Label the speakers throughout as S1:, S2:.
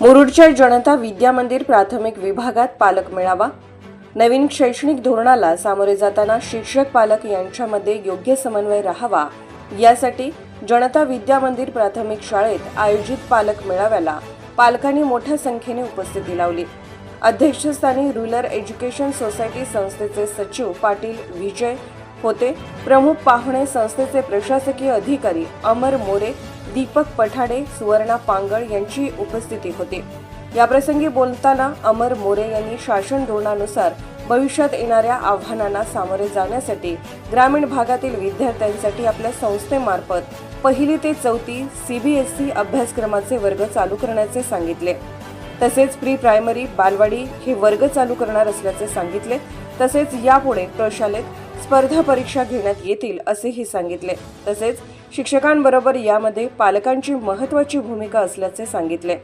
S1: मुरुडच्या जनता विद्या मंदिर प्राथमिक विभागात पालक मेळावा. नवीन शैक्षणिक धोरणाला सामोरे जाताना शिक्षक पालक यांच्यामध्ये योग्य समन्वय राहावा. यासाठी जनता विद्या मंदिर प्राथमिक शाळेत आयोजित पालक मेळाव्याला पालकांनी मोठ्या संख्येने उपस्थिती लावली. अध्यक्षस्थानी रुरल एज्युकेशन सोसायटी संस्थेचे सचिव पाटील विजय होते. प्रमुख पाहुणे संस्थेचे प्रशासकीय अधिकारी अमर मोरे दीपक पठाडे सुवर्णा पांगळ यांची उपस्थिती होती. याप्रसंगी बोलताना अमर मोरे यांनी शासन धोरणानुसार भविष्यात येणाऱ्या आव्हानांना सामोरे जाण्यासाठी ग्रामीण भागातील विद्यार्थ्यांसाठी आपल्या संस्थेमार्फत पहिली ते चौथी सीबीएसई अभ्यासक्रमाचे वर्ग चालू करण्याचे सांगितले. तसेच प्री प्रायमरी बालवाडी हे वर्ग चालू करणार असल्याचे सांगितले. तसेच यापुढे प्रशालेत स्पर्धा परीक्षा घेण्यात येतील असेही सांगितले. तसेच शिक्षकांबरोबर यामध्ये पालकांची महत्त्वाची भूमिका असल्याचे सांगितले.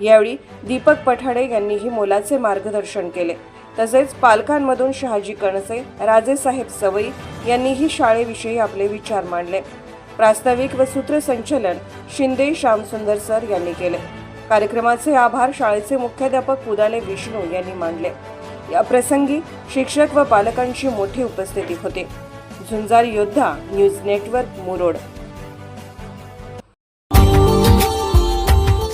S1: यावेळी दीपक पठाडे यांनीही मोलाचे मार्गदर्शन केले. तसेच पालकांमधून शहाजी कणसे राजेसाहेब सवई यांनीही शाळेविषयी आपले विचार मांडले. प्रास्ताविक व सूत्रसंचलन शिंदे श्यामसुंदर सर यांनी केले. कार्यक्रमाचे आभार शाळेचे मुख्याध्यापक पुदाले विष्णू यांनी मानले. या प्रसंगी शिक्षक व पालकांची मोठी उपस्थिती होती. झुंजार योद्धा न्यूज नेटवर्क मुरोड.